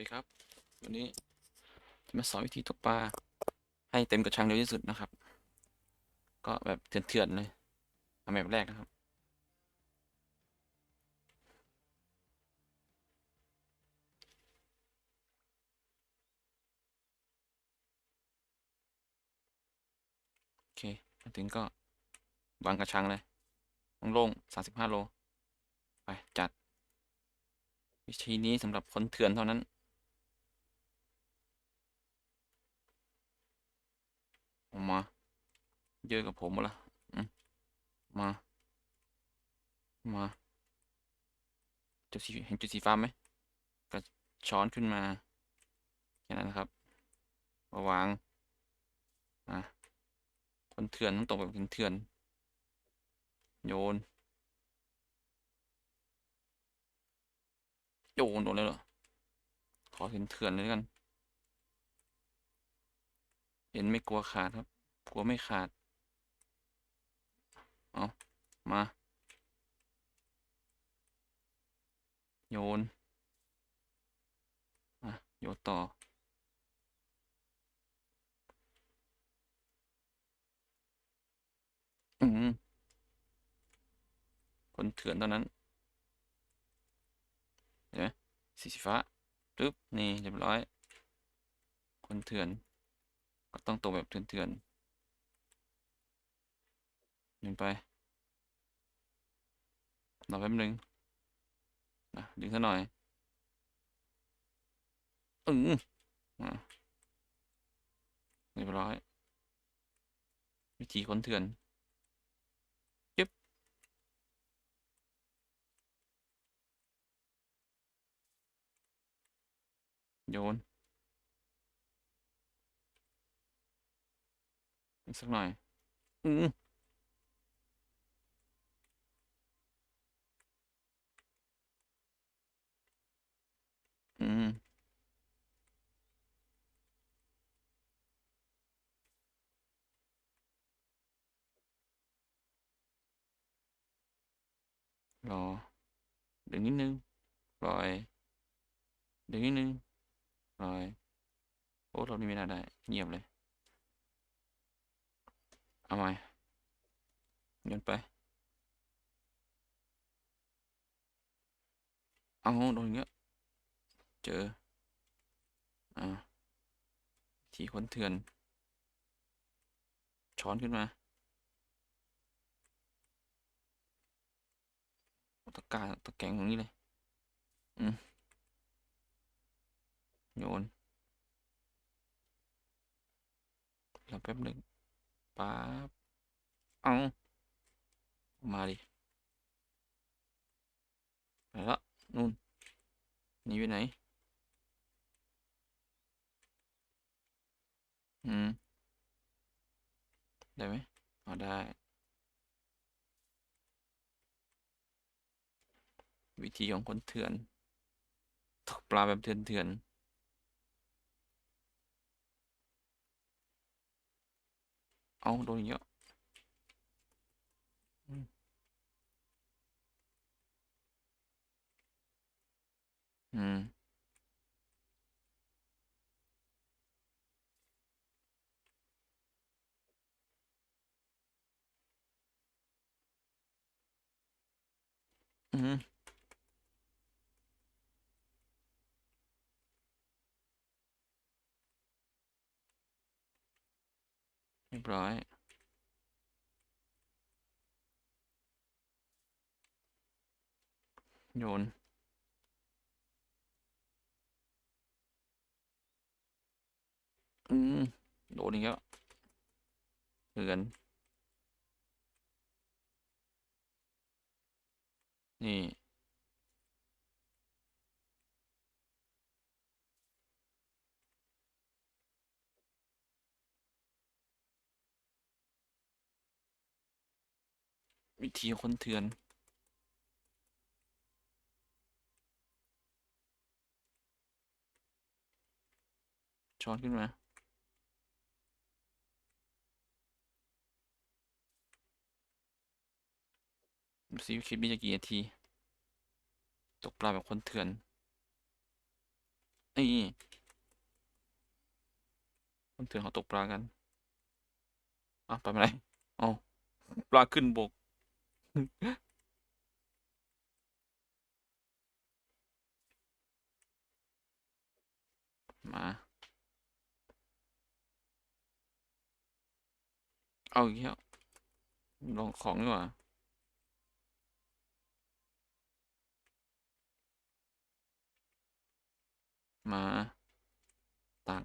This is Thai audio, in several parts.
ดีครับ วันนี้จะมาสอนวิธีตกปลาให้เต็มกระชังเร็วที่สุดนะครับ ก็แบบเถื่อนๆเลยเอาแบบแรกนะครับ โอเคมาถึงก็วางกระชังเลยโล่งๆสามสิบห้าโล ไป จัด วิธีนี้สำหรับคนเถื่อนเท่านั้น ออก มา เยอะกับผมมดละมา มาจุดสีเห็นจุดสีฟ้าไหมก็ช้อนขึ้นมาแค่นั้นนะครับมาวางอะคนเถื่อนต้องตกแบบเถื่อนโยน โยนโดนเลยเหรอขอเถื่อนเลยกัน เห็นไม่กลัวขาดครับ กลัวไม่ขาด เอามา โยนอะโยนต่อ อืมคนเถื่อนตอนนั้นเห็นไหมสีฟ้าปึ๊บ นี่เรียบร้อย คนเถื่อน ก็ต้องตกแบบเถื่อนๆดึงไปรอแป๊บนึงนะดึงซะหน่อยอืมอะเรียบร้อย วิธีคนเถื่อนยึบโยนอีก สักหน่อย อืมอืมรอดึงนิดนึงปล่อยดึงนิดนึงปล่อยโอ้เรานี่ไม่น่าได้เงียบเลย เอาใหม่โยนไป เอาโดนอย่างเงี้ย เจอ อ่าทีคนเถื่อน ช้อนขึ้นมาตะกาตะแกงตรงนี้เลย อืมโยนรอแป๊บหนึ่ง ป๊าบเอามาดิไปละนู่นนี่ไปไหน อืม ได้ไหมอ๋อได้ วิธีของคนเถื่อนตกปลาแบบเถื่อนๆ เอาโดนเยอะอืมอืม อืม เร้อยโยนอืมโดนอีกแล้วเถื่อนนี่ วิธีคนเถื่อนช้อนขึ้นมาดูสิคลิปนี้จะกี่นาที ตกปลาแบบคนเถื่อนนนี่คนเถื่อนเขาตกปลากัน อะไปไหนอ๋อปลาขึ้นบก มาเอาอีกแล้วลองของดีกว่ามา ตัก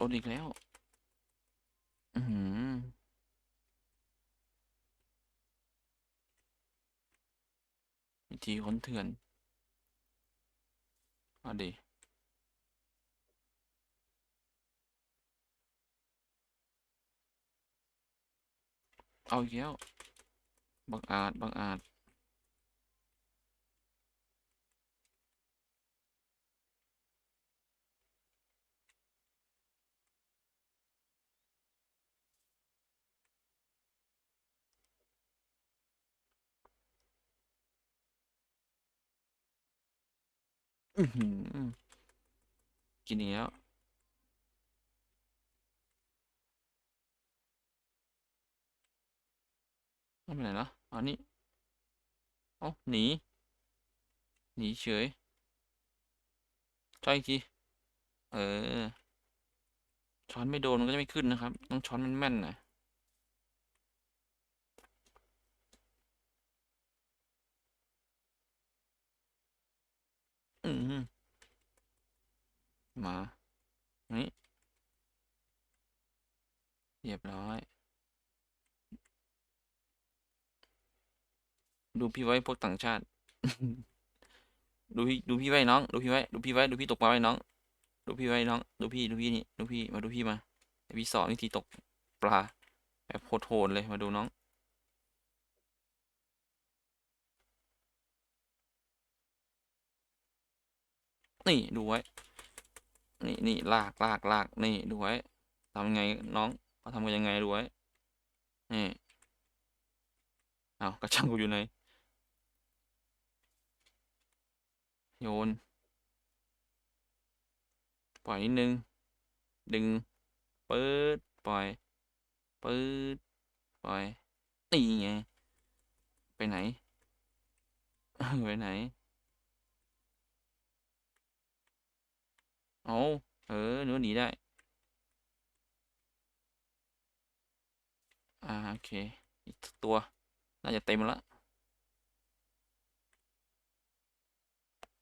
โดนอีกแล้ว อือหือวิธีค้นเถื่อนอาดิเอาอีกแล้วบังอาจบังอาจ อือหือกินอีกแล้วเอาไปไหนละอันนี้เอ้าหนี หนีเฉยช้อนอีกที เออ ช้อนไม่โดนมันก็จะไม่ขึ้นนะครับ ต้องช้อนมันแม่นหน่อ อืมมานนี้เรียบร้อย ดูพี่ไว้พวกต่างชาติ ดูพี่ดูพี่ไว้น้อง ดูพี่ไว้ ดูพี่ไว้ ดูพี่ตกปลาไว้น้อง ดูพี่ไว้น้อง ดูพี่ ดูพี่นี่ ดูพี่ มาดูพี่มาพี่สอนวิธีตกปลาแบบโหดๆเลย มาดูน้อง นี่ดูไว้ นี่นี่ลากลากลากนี่ดูไว้ทำไงน้องเขาทำกันยังไงดูไว้นี่เอากระชังกูอยู่ไหนโยน ปล่อยนิดนึง ดึงปื๊ดปล่อยปื๊ดปล่อยนี่ไงไปไหน ไปไหน เอาเออเนื้อหนีได้ อ่าโอเค อีกตัว น่าจะเต็มแล้ว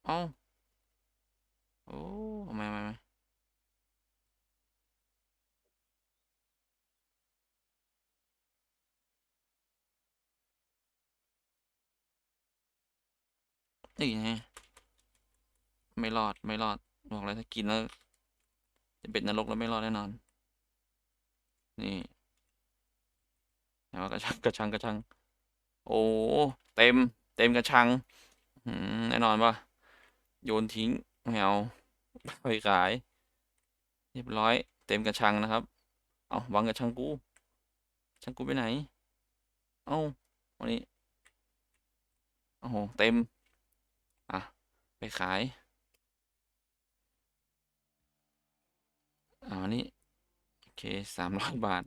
เอ้าโอ้มามามานี่ไงไม่รอด ไม่รอด บอกเลยถ้ากินแล้ว จะเป็นนรกแล้วไม่รอดแน่นอน นี่ไหนว่ากระชังกระชังกระชัง โอ้เต็ม เต็มกระชังแน่นอนปะโยนทิ้งไม่เอาไปขาย เรียบร้อย เต็มกระชังนะครับ เอาวางกระชังกูชังกูไปไหน เอาวันนี้โอ้โห เต็ม อะ ไปขาย อ่าอันนี้โอเคสามร้อยบาท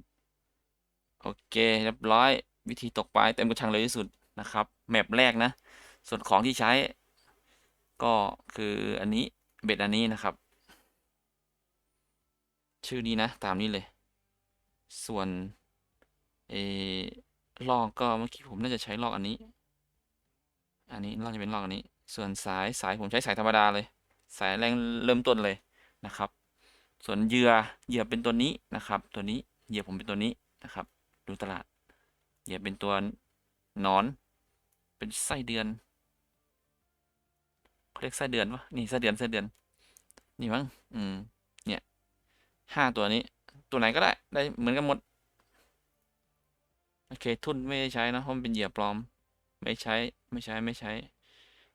โอเคเรียบร้อยวิธีตกปลาเต็มกระชังเลยที่สุดนะครับ แมปแรกนะ ส่วนของที่ใช้ ก็คืออันนี้เบ็ดอันนี้นะครับ ชื่อนี้นะ ตามนี้เลย ส่วนเอลอกก็เมื่อกี้ผมน่าจะใช้ลอกอันนี้ อันนี้ลอกจะเป็นลอกอันนี้ ส่วนสายสายผมใช้สายธรรมดาเลย สายแรงเริ่มต้นเลยนะครับ ส่วนเหยื่อเหยื่อเป็นตัวนี้นะครับ ตัวนี้เหยื่อผมเป็นตัวนี้นะครับ ดูตลาดเหยื่อเป็นตัวนอน เป็นไส้เดือนเขาเรียกไส้เดือนวะนี่ไส้เดือนไส้เดือน นี่มั้งอืมเนี่ยห้าตัวนี้ ตัวไหนก็ได้ได้เหมือนกันหมดโอเคทุ่นไม่ได้ใช้นะเพราะมันเป็นเหยื่อปลอม ไม่ใช้ไม่ใช้ไม่ใช้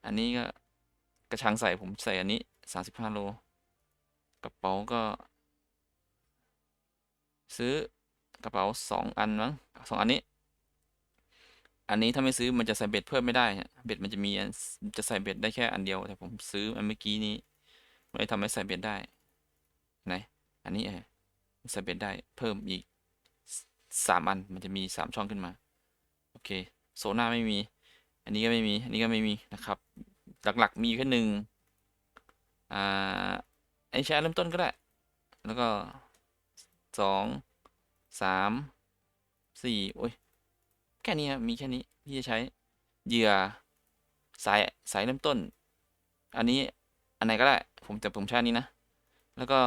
อันนี้ก็กระชังใส่ผมใส่อันนี้สามสิบห้าโล ระเป๋าก็ ซื้อกระเป๋าสองอันมั้งสองอันนี้ อันนี้ถ้าไม่ซื้อมันจะใส่เบ็ดเพิ่มไม่ได้เบ็ดมันจะมีจะใส่เบ็ดได้แค่อันเดียว แต่ผมซื้ออันเมื่อกี้นี้มันเลยทำให้ใส่เบ็ดได้ไหนอันนี้เออใส่เบ็ดได้เพิ่มอีกสามอันมันจะมีสามช่องขึ้นมา โอเค โซน่าไม่มี อันนี้ก็ไม่มี อันนี้ก็ไม่มีนะครับ หลักๆมีแค่หนึ่งอ่า อแชร์เริ่มต้นก็ได้ แล้วก็สองสามสี่โอ้ย แค่นี้ครับมีแค่นี้ที่จะใช้เหยื่อสายสายเริ่มต้น อันนี้อันไหนก็ได้ ผมแต่ผมใช้อันนี้นะ แล้วก็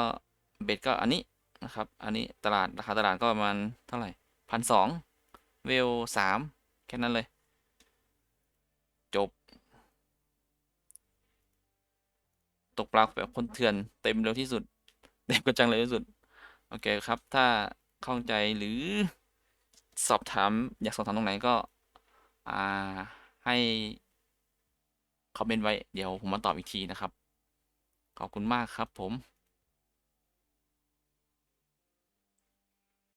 เบ็ดก็อันนี้นะครับ อันนี้ตลาดราคาตลาดก็ประมาณเท่าไหร่พันสองเวลสามแค่นั้นเลย จบ ตกปลาแบบคนเถื่อนเต็มเร็วที่สุด เต็มกระจังเร็วที่สุด โอเคครับ ถ้าข้องใจหรือสอบถาม อยากสอบถามตรงไหนก็ อ่าให้คอมเมนต์ไว้ เดี๋ยวผมมาตอบอีกทีนะครับ ขอบคุณมากครับผม